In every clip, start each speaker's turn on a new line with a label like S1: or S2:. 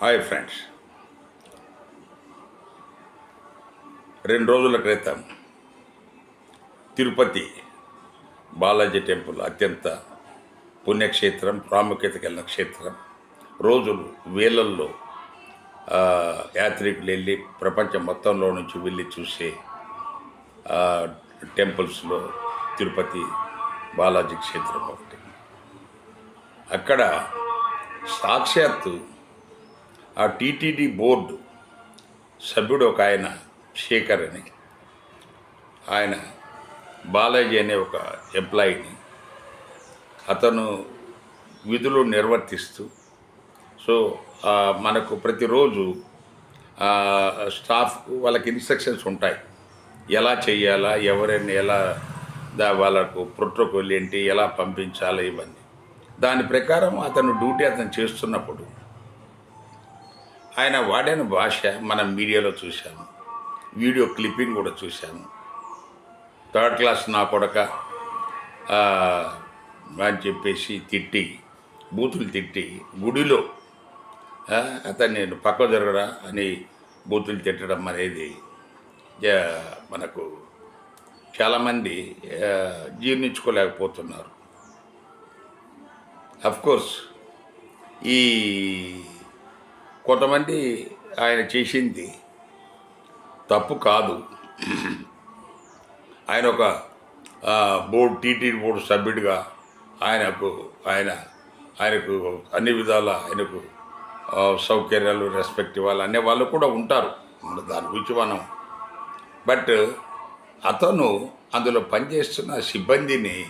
S1: Hi friends. రెండు రోజుల క్రితం తిరుపతి బాలాజీ టెంపుల్ అత్యంత పుణ్యక్షేత్రం ప్రాముఖ్యత కలిగిన క్షేత్రం. రోజులు వేలల్లో యాత్రికులు వెళ్ళి ప్రపంచం మొత్తంలో నుంచి వెళ్ళి చూసే టెంపుల్స్లో తిరుపతి బాలాజీ క్షేత్రం ఒకటి. అక్కడ సాక్షాత్తు ఆ టీటీడీ బోర్డు సభ్యుడు ఒక ఆయన శేఖర్ అని. ఆయన బాలాజీ అనే ఒక ఎంప్లాయీని అతను విధులు నిర్వర్తిస్తూ సో మనకు ప్రతిరోజు స్టాఫ్ స్టాఫ్కు వాళ్ళకి ఇన్స్ట్రక్షన్స్ ఉంటాయి. ఎలా చేయాలా ఎవరైనా ఎలా దా వాళ్ళకు ప్రోటోకాల్ ఏంటి ఎలా పంపించాలి ఇవన్నీ. దాని ప్రకారం అతను డ్యూటీ అతను చేస్తున్నప్పుడు ఆయన వాడిన భాష మనం మీడియాలో చూశాము. వీడియో క్లిప్పింగ్ కూడా చూశాము. థర్డ్ క్లాస్ నా కొడక అని చెప్పేసి తిట్టి బూతులు తిట్టి గుడిలో అతను నేను పక్క జరగరా అని బూతులు తిట్టడం అనేది మనకు చాలామంది జీర్ణించుకోలేకపోతున్నారు. అఫ్కోర్స్ ఈ కొంతమంది ఆయన చేసింది తప్పు కాదు. ఆయన ఒక బోర్డు టీటీడీ బోర్డు సభ్యుడిగా ఆయనకు ఆయన ఆయనకు అన్ని విధాల ఆయనకు సౌకర్యాలు రెస్పెక్ట్ ఇవ్వాలి అనే వాళ్ళు కూడా ఉంటారు. దాని గురించి మనం. బట్ అతను అందులో పనిచేస్తున్న సిబ్బందిని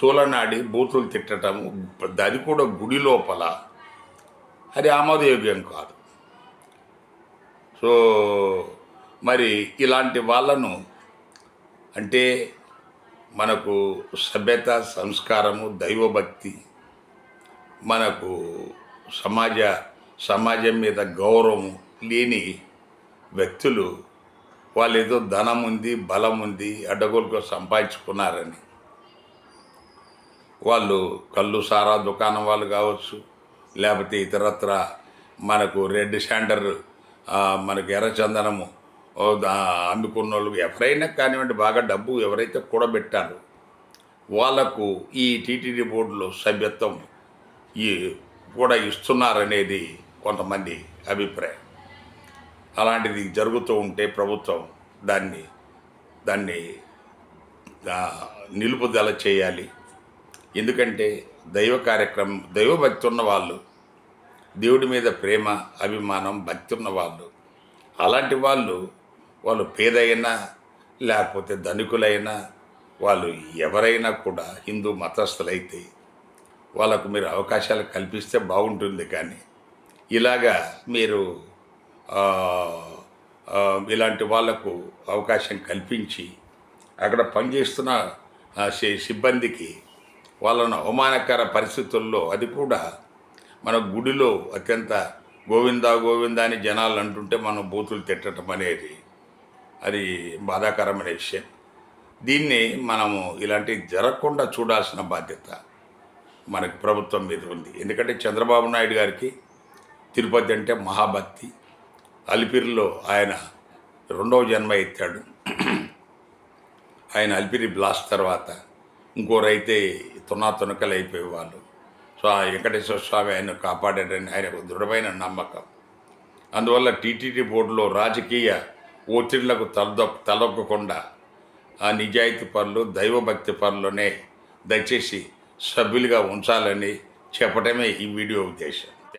S1: తూలనాడి బూతులు తిట్టటము అది కూడా గుడి లోపల అది ఆమోదయోగ్యం కాదు. సో మరి ఇలాంటి వాళ్ళను అంటే మనకు సభ్యత సంస్కారము దైవభక్తి మనకు సమాజ సమాజం మీద గౌరవం లేని వ్యక్తులు వాళ్ళు ఏదో ధనం ఉంది బలం ఉంది అడ్డగోలుగా సంపాదించుకున్నారని. వాళ్ళు కళ్ళు సారా దుకాణం వాళ్ళు కావచ్చు లేకపోతే ఇతరత్ర మనకు రెడ్ షాండర్ మనకు ఎర్రచందనము ఓ అమ్ముకున్న వాళ్ళు ఎవరైనా కానివ్వండి బాగా డబ్బు ఎవరైతే కూడబెట్టారో వాళ్ళకు ఈ టీటీడీ బోర్డులో సభ్యత్వం ఈ కూడా ఇస్తున్నారనేది కొంతమంది అభిప్రాయం. అలాంటిది జరుగుతూ ఉంటే ప్రభుత్వం దాన్ని దాన్ని నిలుపుదల చేయాలి. ఎందుకంటే దైవ కార్యక్రమం దైవభక్తి ఉన్న వాళ్ళు దేవుడి మీద ప్రేమ అభిమానం భక్తి ఉన్న వాళ్ళు అలాంటి వాళ్ళు వాళ్ళు పేదైనా లేకపోతే ధనికులైనా వాళ్ళు ఎవరైనా కూడా హిందూ మతస్థులైతే వాళ్ళకు మీరు అవకాశాలు కల్పిస్తే బాగుంటుంది కానీ ఇలాగా మీరు ఇలాంటి వాళ్ళకు అవకాశం కల్పించి అక్కడ పనిచేస్తున్న సిబ్బందికి వాళ్ళను అవమానకర పరిస్థితుల్లో అది కూడా మన గుడిలో అత్యంత గోవిందా గోవిందా అని జనాలు అంటుంటే మనం బూతులు తిట్టడం అనేది అది బాధాకరమైన విషయం. దీన్ని మనము ఇలాంటివి జరగకుండా చూడాల్సిన బాధ్యత మనకి ప్రభుత్వం మీద ఉంది. ఎందుకంటే చంద్రబాబు నాయుడు గారికి తిరుపతి అంటే మహాభక్తి. అలిపిరిలో ఆయన రెండవ జన్మ ఎత్తాడు. ఆయన అలిపిరి బ్లాస్ట్ తర్వాత ఇంకోరైతే తునా తునకలు అయిపోయేవాళ్ళు సో ఆ వెంకటేశ్వర స్వామి ఆయన కాపాడాడని ఆయన దృఢమైన నమ్మకం. అందువల్ల టీటీడీ బోర్డులో రాజకీయ ఒత్తిళ్ళకు తలదొ తలొక్కకుండా ఆ నిజాయితీ పనులు దైవభక్తి పనులనే దయచేసి సభ్యులుగా ఉంచాలని చెప్పడమే ఈ వీడియో ఉద్దేశం.